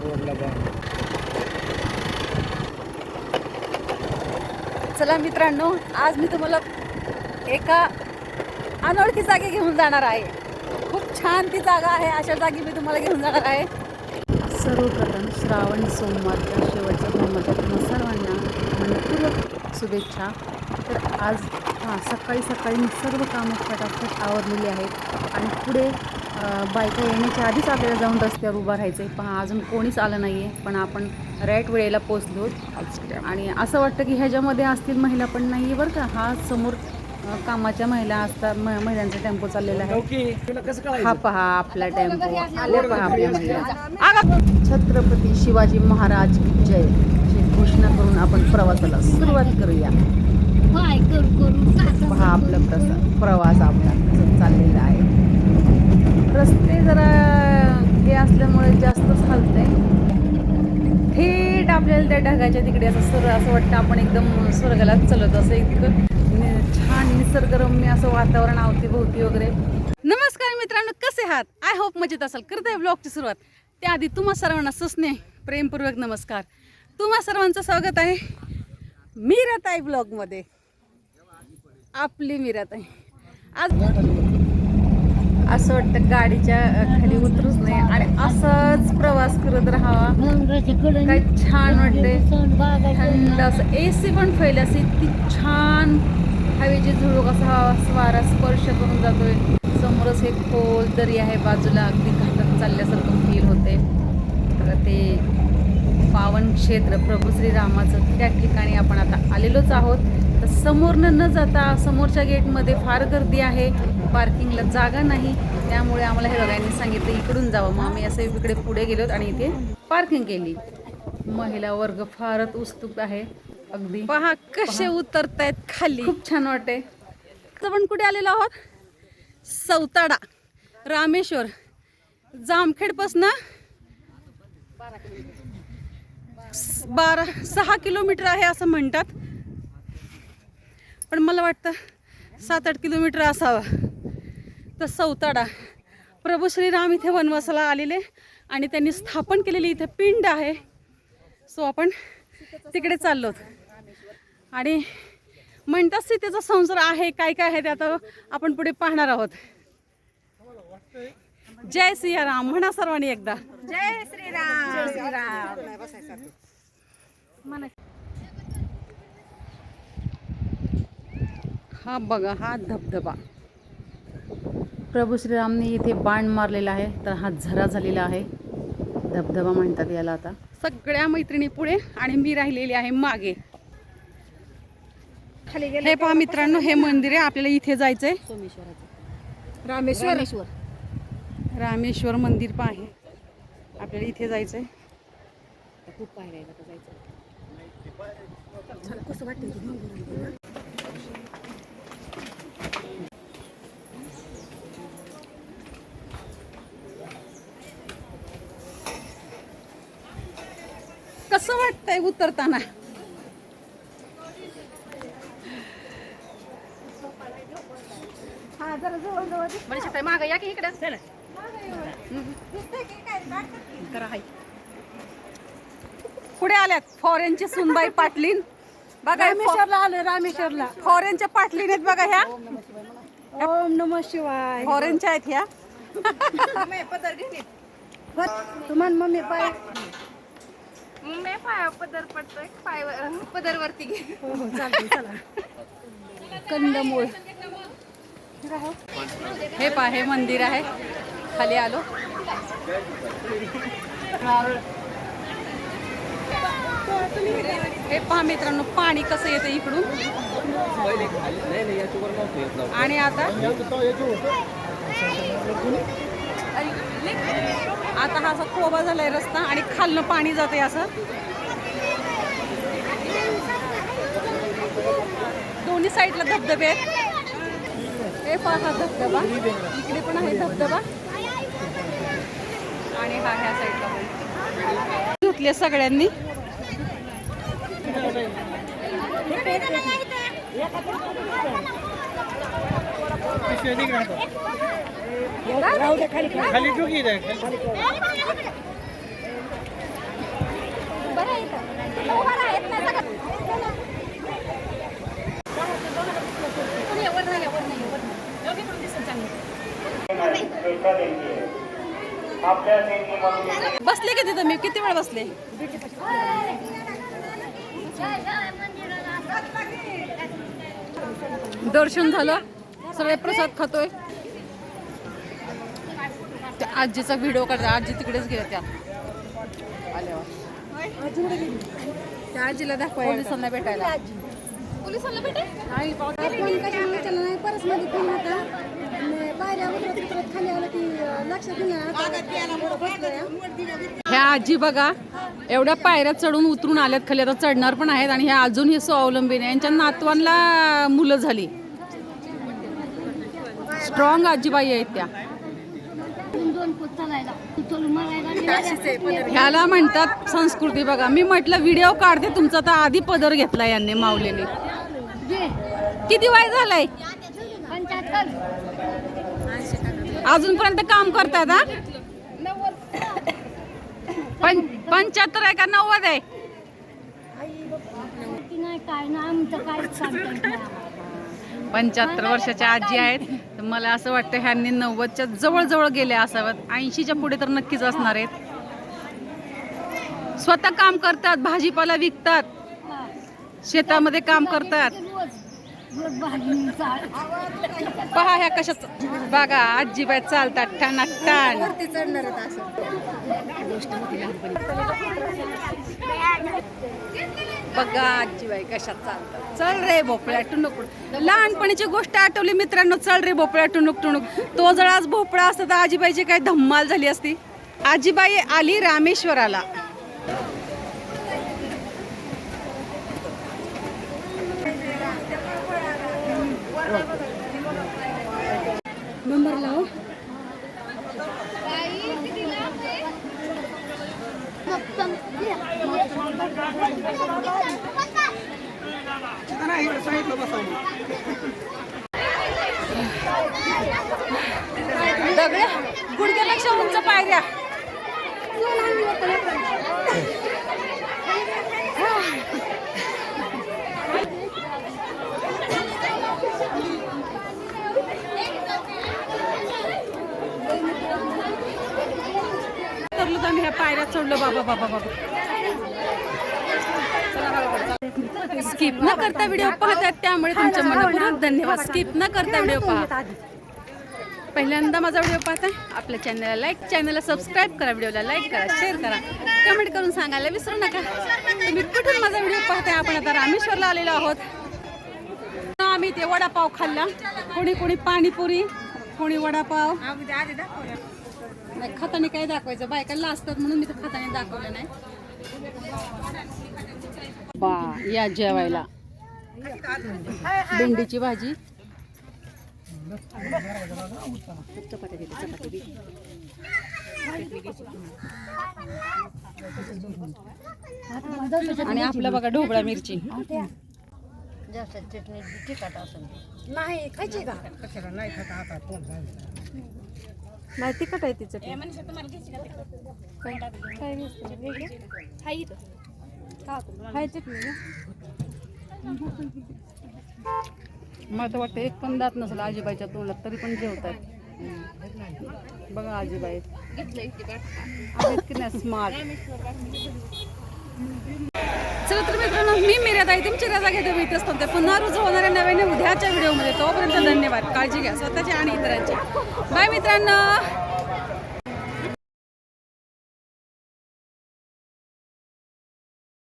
रोडला बघ चला मित्रांनो आज मी तुम्हाला एका अनोळखी जागी घेऊन जाणार आहे. खूप छान ती जागा आहे अशा जागी मी तुम्हाला घेऊन जाणार आहे. सर्वप्रथम श्रावणी सोमवारच्या शेवटच्या धर्माच्या तुम्हा सर्वांना मनपूर्वक शुभेच्छा. तर आज हां सकाळी सकाळी मी सर्व कामं फटाफट आवरलेली आहेत. आणि पुढे बायका येण्याच्या आधीच आपल्याला जाऊन रस्त्यावर उभं राहायचं आहे पहा अजून कोणीच आलं नाही आहे पण आपण राईट वेळेला पोचलो आणि असं वाटतं की ह्याच्यामध्ये असतील महिला पण नाही आहे बरं का. हा समोर कामाच्या महिला असतात म- महिलांचा टेम्पो चाललेला आहे. हा पहा आपला टेम्पो. आल्या पहा आपल्या महिला. छत्रपती शिवाजी महाराज की जय घोषणा करून आपण प्रवासाला सुरुवात करूया. पहा आपला प्रसा प्रवास आपला कसा चाललेला आहे रस्ते जरा हे असल्यामुळे जास्तच हलतंय थेट आपल्याला त्या ढगाच्या तिकडे असं सर असं वाटतं आपण एकदम स्वर्गालाच चलत असं इतकं छान निसर्गरम्य असं वातावरण अवतीभोवती वगैरे. नमस्कार मित्रांनो कसे आहात? आय होप मजेत असाल. करत आहे ब्लॉगची सुरुवात. त्याआधी तुम्हा सर्वांना सुसने प्रेमपूर्वक नमस्कार. तुम्हा सर्वांचं स्वागत आहे मीराताई ब्लॉगमध्ये आपली मीराताई. आज असं वाटतं गाडीच्या खाली उतरूच नाही. आणि असंच प्रवास करत राहावा. काय छान वाटते थंड असं. ए सी पण फैल असे ती छान हवेची झुळूक असा हवा वारा स्पर्श करून जातोय. समोरच हे खोल दरी आहे बाजूला. अगदी घाटात चालल्यासारखं फील होते तर ते पावन क्षेत्र प्रभू श्रीरामाचं त्या ठिकाणी आपण आता आलेलोच आहोत. तर समोरनं न जाता समोरच्या गेटमध्ये फार गर्दी आहे. पार्किंगला जागा नाही. त्यामुळे आम्हाला हे बघायला सांगितलं इकडून जावं. मग आम्ही असं इकडे पुढे गेलो आणि इथे पार्किंग केली. महिला वर्ग फारच उत्सुक आहे. अगदी. पहा कसे उतरतायत खाली. खूप छान वाटते आपण कुठे आलेलो आहोत? सौताडा रामेश्वर जामखेडपासनं बारा सहा किलोमीटर आहे असं म्हणतात. पण मला वाटतं सात आठ किलोमीटर असावं. तर सौताडा. प्रभू श्रीराम इथे वनवासाला आलेले आणि त्यांनी स्थापन केलेली इथे पिंड आहे. सो आपण तिकडे चाललो. आणि म्हणतात सीतेचा संसार आहे काय काय आहे ते आता आपण पुढे पाहणार आहोत. जय सियाराम. म्हणा सर्वांनी एकदा. जय श्रीराम. जय श्रीराम. हा बघा हा धबधबा. प्रभू श्रीरामने इथे बाण मारलेला आहे तर हा झरा झालेला आहे. धबधबा म्हणतात याला आता. सगळ्या मैत्रिणी पुढे आणि मी राहिलेली आहे मागे. हे पहा मित्रांनो हे मंदिर आहे आपल्याला इथे जायचंय. रामेश्वर. रामेश्वर. मंदिर पण आहे आपल्याला इथे जायचंय. खूप पाहायला जायचं कसं वाटतंय उतरताना? म्हणजे माग या की इकडे? करा हाय. पुढे आल्यात फॉरेनची सुनबाई पाटलीन बघा रामेश्वरला आलो रामेश्वरला. फॉरेनच्या पाटलीन आहेत बघा ह्या. ओम नम शिवाय. फॉरेनच्या आहेत ह्या. तुम्हाला मम्मी पाय मी पाया पदर पडतोय. पाय पदर वरती घे. हो हो चालतंय चला. कंदमूळ. हे पहा हे मंदिर आहे. खाली आलो. हे पहा मित्रांनो पाणी कसं येतं इकडून? आणि आता? आता हा असा कोबा झालाय रस्ता आणि खालनं पाणी जाते असं. दोन्ही साईडला धबधबे आहेत. हे पहा हा धबधबा. इकडे पण आहे धबधबा. आणि हा ह्या साईडला पण. धुतले सगळ्यांनी. बसले की तिथं? मी किती वेळ बसले? दर्शन झालं? सगळे प्रसाद खातोय. त्या आजीचा व्हिडिओ काढला आजी तिकडेच गेल्या त्या. आल्यावर आजीला दाखवा पोलिसांना भेटायला. पोलिसांना फोन होता ह्या आजी बघा एवढ्या पायऱ्या चढून उतरून आल्यात खाली. आता चढणार पण आहेत आणि ह्या अजूनही स्वावलंबी नाही. यांच्या नातवांना मुलं झाली. स्ट्रॉंग आजीबाई आहेत त्या. ह्याला म्हणतात संस्कृती बघा. मी म्हटलं व्हिडिओ काढते तुमचा. तर आधी पदर घेतला यांनी माऊलीने. किती वय झालंय? अजूनपर्यंत काम करतात हा? पं पंच्याहत्तर आहे का नव्वद आहे? पंच्याहत्तर वर्षाच्या आजी आहेत. मला असं वाटतं ह्यांनी नव्वदच्या जवळजवळ गेल्या असाव्यात. ऐंशीच्या पुढे तर नक्कीच असणार आहेत. स्वतः काम करतात भाजीपाला विकतात. शेतामध्ये काम करतात. पहा ह्या कशाच बघा आजीबाई चालतात टाना टाण चढणार बघा आजीबाई कशात चालतात. चल रे भोपळ्या टुणूक. लहानपणीची गोष्ट आठवली मित्रांनो चल रे भोपळ्या टुणूक टुणूक. तो जर आज भोपळा असता तर आजीबाईची काय धम्माल झाली असती? आजीबाई आली रामेश्वराला. नंबर लाव हो. दगड्या गुडघ्यापेक्षा उंच पायऱ्या तरलो तर आम्ही चढलो बाबा बाबा बाबा. स्किप न करता व्हिडिओ पाहतात त्यामुळे तुमच्या मनपूर्वक धन्यवाद. स्किप न करता व्हिडिओ पहा. पहिल्यांदा माझा व्हिडिओ पाहता आपल्या चॅनलला लाईक चॅनलला सबस्क्राईब करा व्हिडिओला लाईक करा शेअर करा. कमेंट करून सांगायला विसरू नका. तुम्ही कुठून माझा व्हिडिओ पाहताय? आपण आता रामेश्वरला आलेलो आहोत. आम्ही ते वडापाव खाल्ला. कोणी कोणी पाणीपुरी कोणी वडापाव. खाताने काय दाखवायचं? बायकांना असतात म्हणून मी तर खाताने दाखवलं नाही. बा या जेवायला. भेंडीची भाजी. आणि आपलं बघा ढोबळा मिरची. नाही खायची का? नाही तिखट आहे तिचं हाय चटणी मला तर वाटतं एक पण दात नसेल आजीबाईच्या तोंडात तरी पण जेवतात. बघा आजीबाई. आहेत की नाही स्मार्ट चला तर मित्रांनो मी मिरत आहे. तुमची रजा घेते मी इथेच थांबते. पुन्हा रुजू होणाऱ्या नव्याने उद्याच्या व्हिडिओमध्ये. तोपर्यंत धन्यवाद. काळजी घ्या स्वतःची आणि इतरांची बाय मित्रांनो.